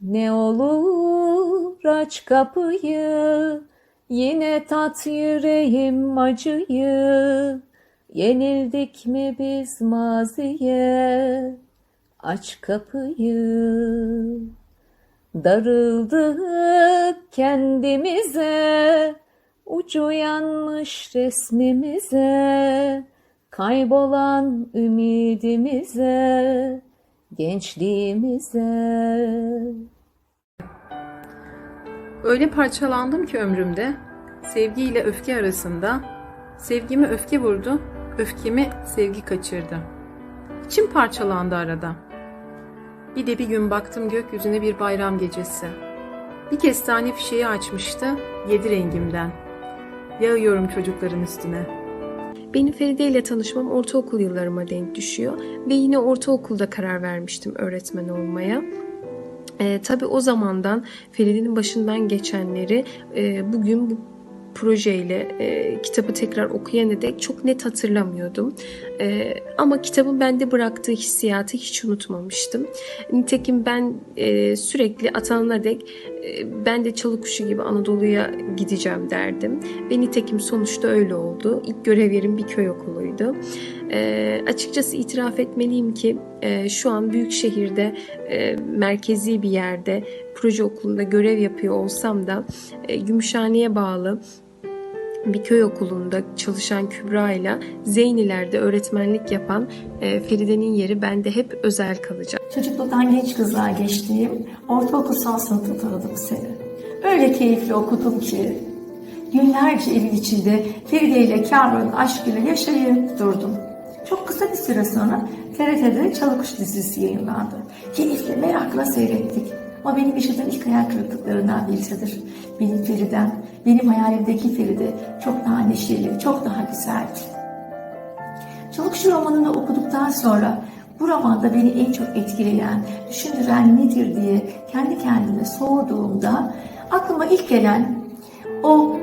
Ne olur aç kapıyı, yine tat yüreğim acıyı. Yenildik mi biz maziye, aç kapıyı. Darıldık kendimize, ucu yanmış resmimize, kaybolan ümidimize, gençliğimize. Öyle parçalandım ki ömrümde, sevgi ile öfke arasında, sevgimi öfke vurdu, öfkemi sevgi kaçırdı. İçim parçalandı arada. Bir de bir gün baktım gökyüzüne bir bayram gecesi. Bir kestane fişeği açmıştı, yedi rengimden. Yağıyorum çocukların üstüne. Benim Feride ile tanışmam ortaokul yıllarıma denk düşüyor ve yine ortaokulda karar vermiştim öğretmen olmaya. Ee, tabii o zamandan Feride'nin başından geçenleri e, bugün bu projeyle e, kitabı tekrar okuyana dek çok net hatırlamıyordum. E, ama kitabın bende bıraktığı hissiyatı hiç unutmamıştım. Nitekim ben e, sürekli atanana dek e, ben de çalı kuşu gibi Anadolu'ya gideceğim derdim. Ve nitekim sonuçta öyle oldu. İlk görev yerim bir köy okuluydu. E, açıkçası itiraf etmeliyim ki e, şu an büyük şehirde e, merkezi bir yerde proje okulunda görev yapıyor olsam da e, Gümüşhane'ye bağlı bir köy okulunda çalışan Kübra ile Zeyniler'de öğretmenlik yapan e, Feride'nin yeri bende hep özel kalacak. Çocukluktan genç kızlar geçtiğim ortaokul son sınıfta tanıdım seni. Öyle keyifli okudum ki günlerce evin içinde Feride ile Kamran'ın aşkıyla yaşayıp durdum. Çok kısa bir süre sonra TRT'de Çalıkuş dizisi yayınlandı. Keyifle, merakla seyrettik. Ama benim yaşadığım ilk hayal kırıklıklarından birisidir. Benim Feridem, benim hayalimdeki Feride çok daha neşeli, çok daha güzeldi. Çalıkuşu romanını okuduktan sonra bu romanda beni en çok etkileyen, düşündüren nedir diye kendi kendime sorduğumda aklıma ilk gelen o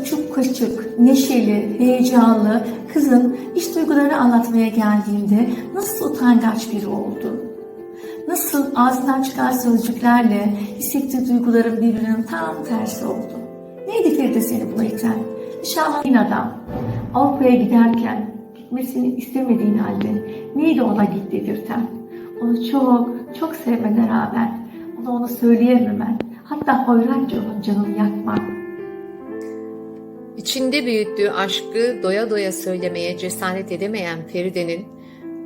uçuk kaçık, neşeli, heyecanlı kızın iş duygularını anlatmaya geldiğimde nasıl utangaç biri oldu. Nasıl ağzından çıkan sözcüklerle hissettiği duyguların birbirinin tam tersi oldu. Neydi Feride seni buna iten? Şahin adam. Avrupa'ya giderken gitmesini istemediğin halde neydi ona git dedirten? Onu çok, çok sevmene rağmen ona onu söyleyememen, hatta hoyratça onun canını yakman. İçinde büyüttüğü aşkı doya doya söylemeye cesaret edemeyen Feride'nin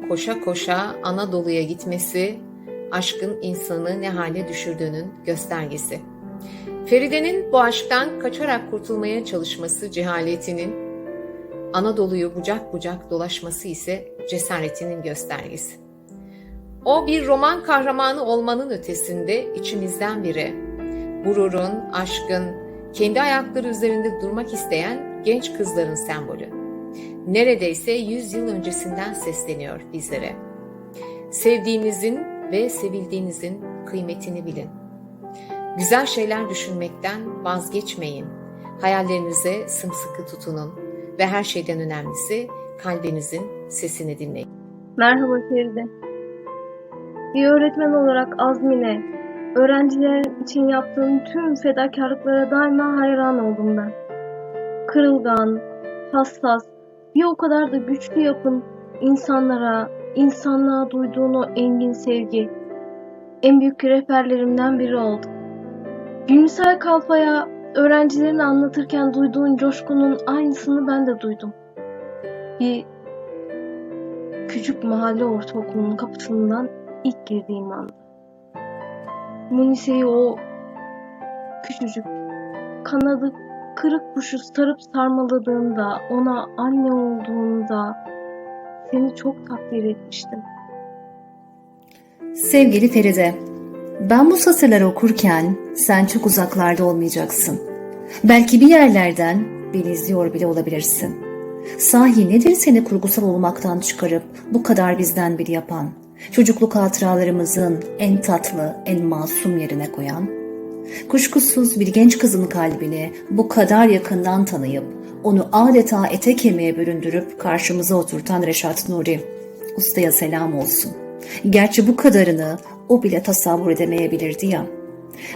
koşa koşa Anadolu'ya gitmesi aşkın insanı ne hale düşürdüğünün göstergesi. Feride'nin bu aşktan kaçarak kurtulmaya çalışması cehaletinin, Anadolu'yu bucak bucak dolaşması ise cesaretinin göstergesi. O bir roman kahramanı olmanın ötesinde içimizden biri. Gururun, aşkın, kendi ayakları üzerinde durmak isteyen genç kızların sembolü. Neredeyse 100 yıl öncesinden sesleniyor bizlere. Sevdiğinizin ve sevildiğinizin kıymetini bilin. Güzel şeyler düşünmekten vazgeçmeyin. Hayallerinize sımsıkı tutunun ve her şeyden önemlisi kalbinizin sesini dinleyin. Merhaba Feride. Bir öğretmen olarak azmine, öğrencilerin için yaptığın tüm fedakarlıklara daima hayran oldum ben. Kırılgan, hassas, bir o kadar da güçlü yapın insanlara, insanlığa duyduğun o engin sevgi. En büyük rehberlerimden biri oldu. Gülümser Kalfa'ya öğrencilerini anlatırken duyduğun coşkunun aynısını ben de duydum. Bir küçük mahalle ortaokulunun kapısından ilk girdiğim anda. Munise'yi o küçücük kanadı kırık kuşu sarıp sarmaladığında, ona anne olduğunda seni çok takdir etmiştim. Sevgili Feride, ben bu satırları okurken sen çok uzaklarda olmayacaksın. Belki bir yerlerden beni izliyor bile olabilirsin. Sahi nedir seni kurgusal olmaktan çıkarıp bu kadar bizden biri yapan, çocukluk hatıralarımızın en tatlı, en masum yerine koyan? Kuşkusuz bir genç kızın kalbini bu kadar yakından tanıyıp onu adeta ete kemiğe büründürüp karşımıza oturtan Reşat Nuri. Ustaya selam olsun. Gerçi bu kadarını o bile tasavvur edemeyebilirdi ya.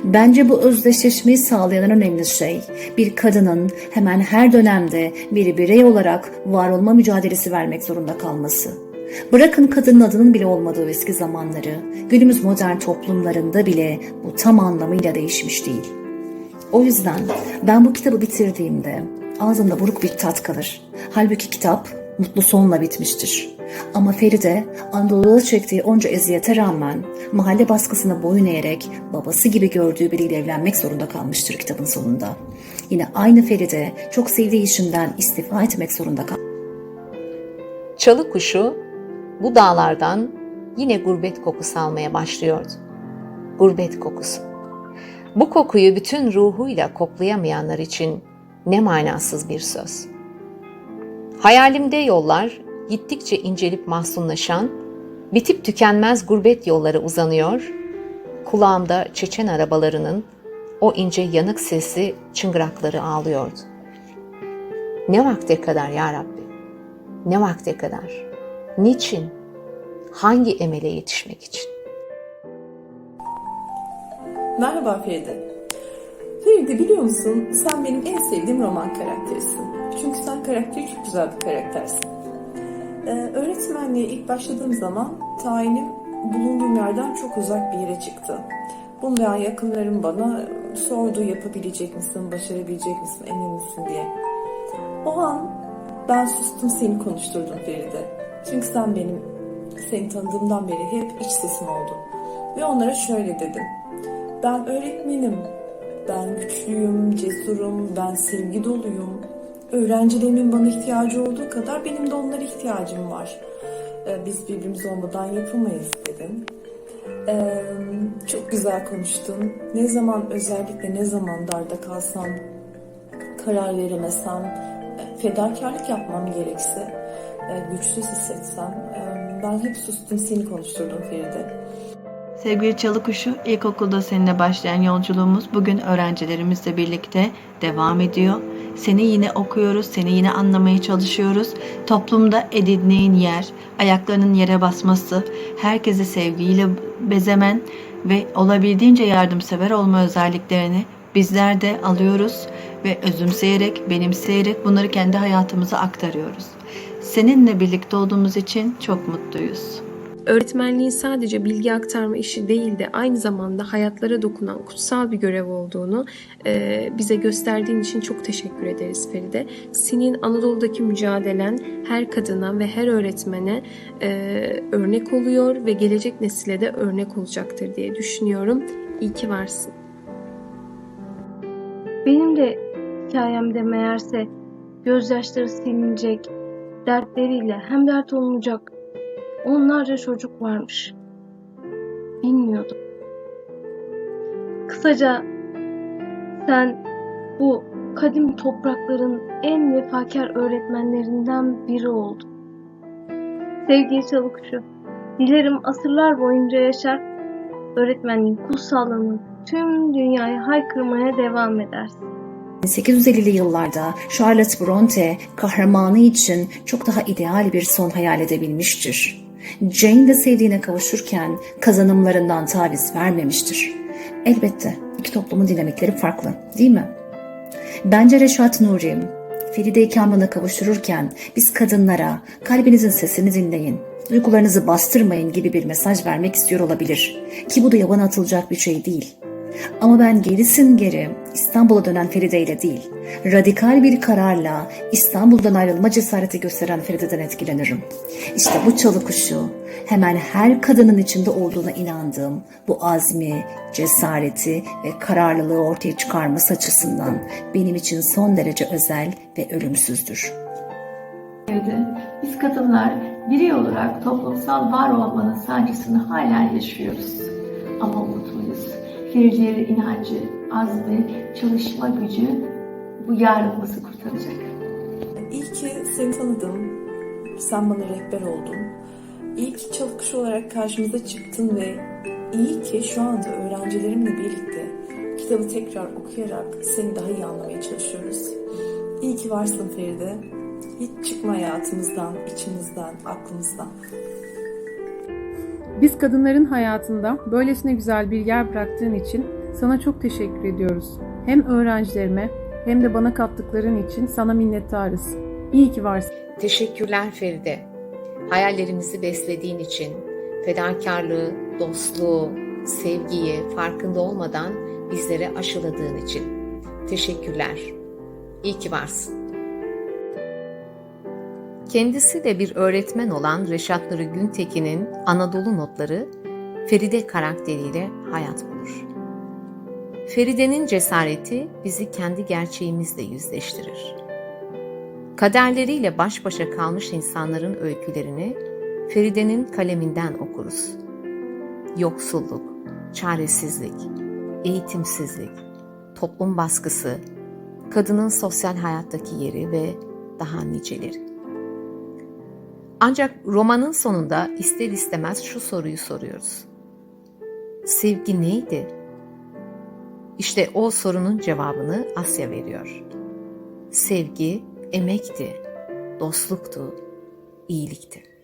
Bence bu özdeşleşmeyi sağlayan önemli şey bir kadının hemen her dönemde bir birey olarak var olma mücadelesi vermek zorunda kalması. Bırakın kadının adının bile olmadığı eski zamanları, günümüz modern toplumlarında bile bu tam anlamıyla değişmiş değil. O yüzden ben bu kitabı bitirdiğimde ağzımda buruk bir tat kalır. Halbuki kitap mutlu sonla bitmiştir. Ama Feride Anadolu'da çektiği onca eziyete rağmen mahalle baskısına boyun eğerek babası gibi gördüğü biriyle evlenmek zorunda kalmıştır kitabın sonunda. Yine aynı Feride çok sevdiği işinden istifa etmek zorunda kalmıştır. Çalı kuşu bu dağlardan yine gurbet kokusu almaya başlıyordu. Gurbet kokusu. Bu kokuyu bütün ruhuyla koklayamayanlar için ne manasız bir söz. Hayalimde yollar gittikçe incelip mahzunlaşan, bitip tükenmez gurbet yolları uzanıyor, kulağımda çeçen arabalarının o ince yanık sesi çıngırakları ağlıyordu. Ne vakte kadar ya Rabbi? Ne vakte kadar? Niçin? Hangi emele yetişmek için? Merhaba Feride. Feride biliyor musun sen benim en sevdiğim roman karakterisin. Çünkü sen karakteri çok güzel bir karaktersin. Ee, öğretmenliğe ilk başladığım zaman tayinim bulunduğum yerden çok uzak bir yere çıktı. Bundan yakınlarım bana sordu yapabilecek misin, başarabilecek misin, emin misin diye. O an ben sustum seni konuşturdum Feride. Çünkü sen benim seni tanıdığımdan beri hep iç sesim oldun. Ve onlara şöyle dedim. Ben öğretmenim. Ben güçlüyüm, cesurum, ben sevgi doluyum. Öğrencilerimin bana ihtiyacı olduğu kadar benim de onlara ihtiyacım var. Ee, Biz birbirimiz olmadan yapamayız dedim. Ee, çok güzel konuştun. Ne zaman özellikle ne zaman darda kalsam, karar veremesem, e, fedakarlık yapmam gerekse, e, güçsüz hissetsem, e, ben hep sustum seni konuşturdum Feride. Sevgili Çalıkuşu, ilkokulda seninle başlayan yolculuğumuz bugün öğrencilerimizle birlikte devam ediyor. Seni yine okuyoruz, seni yine anlamaya çalışıyoruz. Toplumda edindiğin yer, ayaklarının yere basması, herkesi sevgiyle bezemen ve olabildiğince yardımsever olma özelliklerini bizler de alıyoruz ve özümseyerek, benimseyerek bunları kendi hayatımıza aktarıyoruz. Seninle birlikte olduğumuz için çok mutluyuz. Öğretmenliğin sadece bilgi aktarma işi değil de aynı zamanda hayatlara dokunan kutsal bir görev olduğunu e, bize gösterdiğin için çok teşekkür ederiz Feride. Senin Anadolu'daki mücadelen her kadına ve her öğretmene e, örnek oluyor ve gelecek nesile de örnek olacaktır diye düşünüyorum. İyi ki varsın. Benim de hikayemde meğerse gözyaşları silinecek, dertleriyle hem dert olunacak onlarca çocuk varmış. Bilmiyordum. Kısaca sen bu kadim toprakların en vefakar öğretmenlerinden biri oldun. Sevgili Çalıkuşu, dilerim asırlar boyunca yaşar, öğretmenliğin kutsallığını tüm dünyaya haykırmaya devam edersin. 1850'li yıllarda Charlotte Bronte kahramanı için çok daha ideal bir son hayal edebilmiştir. Jane de sevdiğine kavuşurken kazanımlarından taviz vermemiştir. Elbette iki toplumun dinamikleri farklı değil mi? Bence Reşat Nuri, Feride Kamran'a kavuştururken biz kadınlara kalbinizin sesini dinleyin, duygularınızı bastırmayın gibi bir mesaj vermek istiyor olabilir. Ki bu da yabana atılacak bir şey değil. Ama ben gerisin geri İstanbul'a dönen Feride ile değil, radikal bir kararla İstanbul'dan ayrılma cesareti gösteren Feride'den etkilenirim. İşte bu çalı kuşu hemen her kadının içinde olduğuna inandığım bu azmi, cesareti ve kararlılığı ortaya çıkarması açısından benim için son derece özel ve ölümsüzdür. Biz kadınlar birey olarak toplumsal var olmanın sancısını hala yaşıyoruz. Ama umutluyuz. Feride'ye inancı, azmi, çalışma gücü bu yarınımızı kurtaracak. İyi ki seni tanıdım. Sen bana rehber oldun. İyi ki çalıkış olarak karşımıza çıktın ve iyi ki şu anda öğrencilerimle birlikte kitabı tekrar okuyarak seni daha iyi anlamaya çalışıyoruz. İyi ki varsın Feride. Hiç çıkma hayatımızdan, içimizden, aklımızdan. Biz kadınların hayatında böylesine güzel bir yer bıraktığın için sana çok teşekkür ediyoruz. Hem öğrencilerime hem de bana kattıkların için sana minnettarız. İyi ki varsın. Teşekkürler Feride. Hayallerimizi beslediğin için, fedakarlığı, dostluğu, sevgiyi farkında olmadan bizlere aşıladığın için. Teşekkürler. İyi ki varsın. Kendisi de bir öğretmen olan Reşat Nuri Güntekin'in Anadolu Notları Feride karakteriyle hayat bulur. Feride'nin cesareti bizi kendi gerçeğimizle yüzleştirir. Kaderleriyle baş başa kalmış insanların öykülerini Feride'nin kaleminden okuruz. Yoksulluk, çaresizlik, eğitimsizlik, toplum baskısı, kadının sosyal hayattaki yeri ve daha niceleri. Ancak romanın sonunda ister istemez şu soruyu soruyoruz. Sevgi neydi? İşte o sorunun cevabını Asya veriyor. Sevgi emekti, dostluktu, iyilikti.